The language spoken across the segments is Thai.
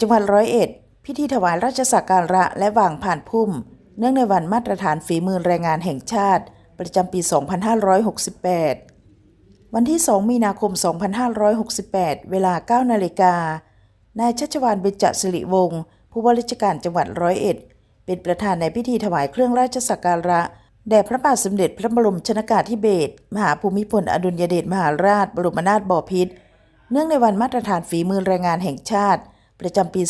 จังหวัดร้อยเอ็ด พิธีถวายราชสักการะและวางผ่านพุ่ม เนื่องในวันมาตรฐานฝีมือแรงงานแห่งชาติ ประจำปี 2568 วันที่ 2 มีนาคม 2568 เวลา 9 นาฬิกา นายชัชวานเบญจสิริวงศ์ผู้ว่าราชการจังหวัดร้อยเอ็ด เป็นประธานในพิธีถวายเครื่องราชสักการะแด่พระบาทสมเด็จพระบรมชนากาธิเบศรมหาภูมิพลอดุลยเดชมหาราช บรมนาถบพิตรเนื่องในวันมาตรฐานฝีมือแรงงานแห่งชาติ ประจำปี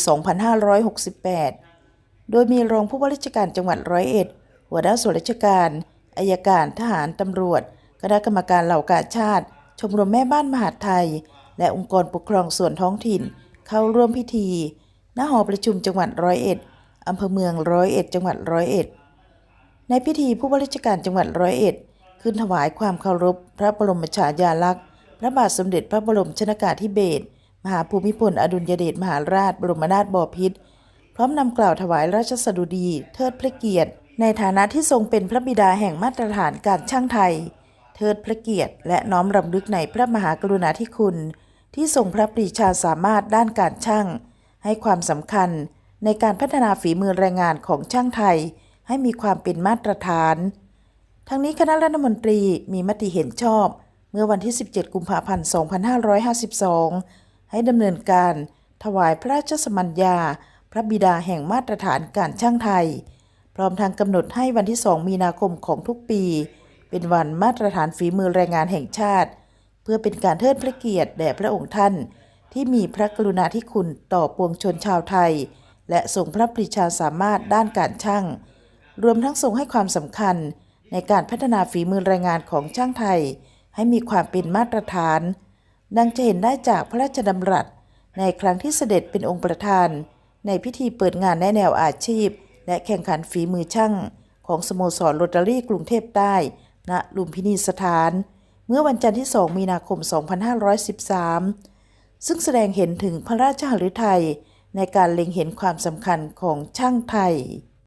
2568 โดยมีรองผู้ว่าราชการจังหวัดร้อยเอ็ด หัวหน้าส่วนราชการอายการทหารตำรวจ คณะกรรมการเหล่ากาชาติ ชมรมแม่บ้านมหาดไทย และองค์กรปกครองส่วนท้องถิ่น เข้าร่วมพิธีณหอประชุมจังหวัดร้อยเอ็ดอำเภอเมืองร้อยเอ็ดจังหวัดร้อยเอ็ด ในพิธีผู้ว่าราชการจังหวัดร้อยเอ็ดขึ้นถวายความเคารพ พระบรมฉายาลักษณ์ พระบาทสมเด็จพระบรมชนากาธิเบศร มหาภูมิพลอดุลยเดชมหาราชบรมนาถบพิตรพร้อมนำกล่าวถวายราชสดุดี เทิดพระเกียรติ ในฐานะที่ทรงเป็นพระบิดาแห่งมาตรฐานการช่างไทย เทิดพระเกียรติ และน้อมรำลึกในพระมหากรุณาธิคุณ ที่ทรงพระปรีชาสามารถด้านการช่าง ให้ความสำคัญในการพัฒนาฝีมือแรงงานของช่างไทย ให้มีความเป็นมาตรฐาน ทั้งนี้คณะรัฐมนตรีมีมติเห็นชอบ เมื่อวันที่ 17 กุมภาพันธ์ 2552 ให้ดำเนินการถวายพระราชสมัญญา พระบิดาแห่งมาตรฐานการช่างไทย พร้อมทางกำหนดให้วันที่ 2 มีนาคมของทุกปี เป็นวันมาตรฐานฝีมือแรงงานแห่งชาติ เพื่อเป็นการเทิดพระเกียรติแด่พระองค์ท่าน ที่มีพระกรุณาธิคุณต่อปวงชนชาวไทย และทรงพระปรีชาสามารถด้านการช่าง รวมทั้งทรงให้ความสำคัญในการพัฒนาฝีมือแรงงานของช่างไทย ให้มีความเป็นมาตรฐาน ดังจะเห็นได้จากพระราชดำรัส ในครั้งที่เสด็จเป็นองค์ประธาน ในพิธีเปิดงานแนแนวอาชีพ และแข่งขันฝีมือช่าง ของสโมสรโรตารี่กรุงเทพใต้ณลุมพินีสถาน เมื่อวันจันทร์ที่ 2 มีนาคม 2513 ซึ่งแสดงเห็นถึงพระราชหฤทัยในการเล็งเห็นความสำคัญของช่างไทย